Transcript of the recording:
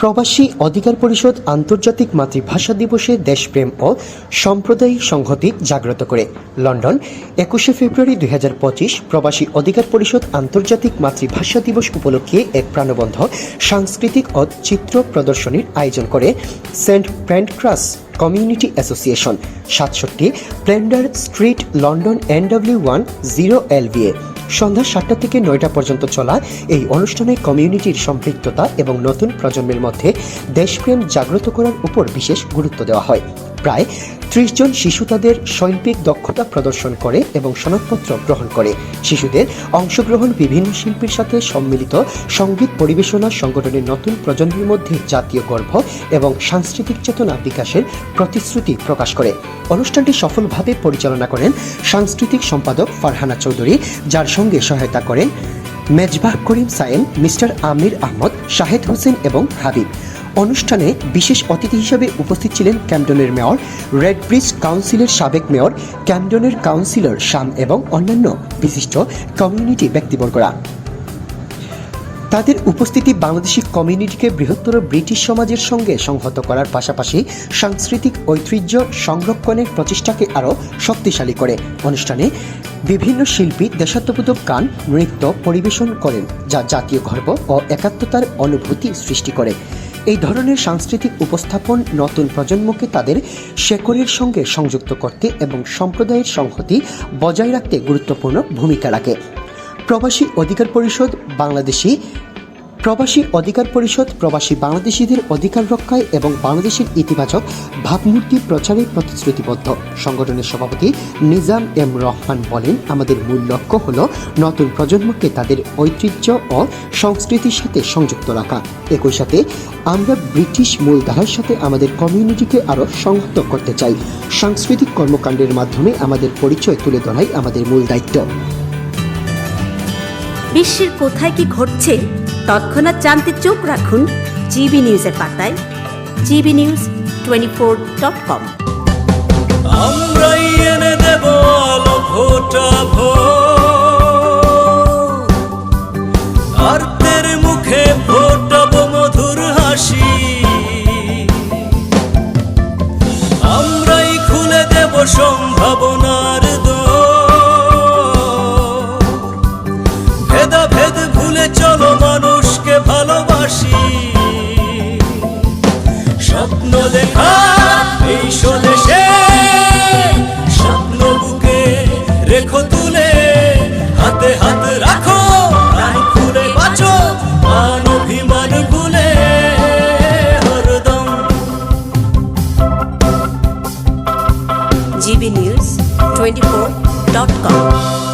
প্রবাসী অধিকার পরিষদ আন্তর্জাতিক মাতৃভাষা দিবসে দেশপ্রেম ও সাম্প্রদায়িক সংহতি জাগ্রত করে। লন্ডন, একুশে ফেব্রুয়ারি দুই হাজার পঁচিশ, প্রবাসী অধিকার পরিষদ আন্তর্জাতিক মাতৃভাষা দিবস উপলক্ষে এক প্রাণবন্ধ সাংস্কৃতিক ও চিত্র প্রদর্শনীর আয়োজন করে সেন্ট প্যান্টক্রাস কমিউনিটি অ্যাসোসিয়েশন, সাতষট্টি Plender street, London NW one zero LVA সন্ধ্যা সাতটা থেকে নয়টা পর্যন্ত চলা এই অনুষ্ঠানে কমিউনিটির সম্পৃক্ততা এবং নতুন প্রজন্মের মধ্যে দেশপ্রেম জাগ্রত করার উপর বিশেষ গুরুত্ব দেওয়া হয়। প্রায় ত্রিশ জন শিশু তাদের শৈল্পিক দক্ষতা প্রদর্শন করে এবং সনদপত্র গ্রহণ করে। শিশুদের অংশগ্রহণ বিভিন্ন শিল্পীর সাথে সম্মিলিত সংগীত পরিবেশনা, সংগঠনের নতুন প্রজন্মের মধ্যে জাতীয় গর্ব এবং সাংস্কৃতিক চেতনা বিকাশের প্রতিশ্রুতি প্রকাশ করে। অনুষ্ঠানটি সফলভাবে পরিচালনা করেন সাংস্কৃতিক সম্পাদক ফারহানা চৌধুরী, যার সঙ্গে সহায়তা করেন মেজবাহ করিম সায়েন, মিস্টার আমির আহমদ, শাহেদ হোসেন এবং হাবিব। অনুষ্ঠানে বিশেষ অতিথি হিসেবে উপস্থিত ছিলেন ক্যামডনের মেয়র, রেড ব্রিজ কাউন্সিলের সাবেক মেয়র ক্যামডনের কাউন্সিলর শাম এবং অন্যান্য বিশিষ্ট কমিউনিটি ব্যক্তিবর্গরা। তাদের উপস্থিতি বাংলাদেশি কমিউনিটিকে বৃহত্তর ব্রিটিশ সমাজের সঙ্গে সংহত করার পাশাপাশি সাংস্কৃতিক ঐতিহ্য সংরক্ষণের প্রচেষ্টাকে আরও শক্তিশালী করে। অনুষ্ঠানে বিভিন্ন শিল্পী দেশাত্মবোধক গান, নৃত্য পরিবেশন করেন, যা জাতীয় গর্ব ও একাত্মতার অনুভূতি সৃষ্টি করে। এই ধরনের সাংস্কৃতিক উপস্থাপন নতুন প্রজন্মকে তাদের শেকড়ের সঙ্গে সংযুক্ত করতে এবং সম্প্রদায়ের সংহতি বজায় রাখতে গুরুত্বপূর্ণ ভূমিকা রাখে। প্রবাসী অধিকার পরিষদ বাংলাদেশি প্রবাসী অধিকার পরিষদ, প্রবাসী বাংলাদেশিদের অধিকার রক্ষায় এবং বাংলাদেশের ইতিবাচক ভাবমূর্তি প্রচারে প্রতিশ্রুতিবদ্ধ। সংগঠনের সভাপতি নিজাম এম রহমান বলেন, আমাদের মূল লক্ষ্য হল নতুন প্রজন্মকে তাদের ঐতিহ্য ও সংস্কৃতির সাথে সংযুক্ত রাখা। একই সাথে আমরা ব্রিটিশ মূলধারার সাথে আমাদের কমিউনিটিকে আরও সংহত করতে চাই। সাংস্কৃতিক কর্মকাণ্ডের মাধ্যমে আমাদের পরিচয় তুলে ধরাই আমাদের মূল দায়িত্ব। বিশ্বের কোথায় কি ঘটছে তৎক্ষণাৎ জানতে চোখ রাখুন জিবি নিউজের পাতায় GB news twenty four dot com. সম্ভাবনার স্বপ্ন দেখা, এই স্বদেশে স্বপ্ন বুকে রেখো, তুলে হাতে হাত রাখো প্রাণ খুলে বাঁচো, মান অভিমান ভুলে হরদম GB news twenty four dot com.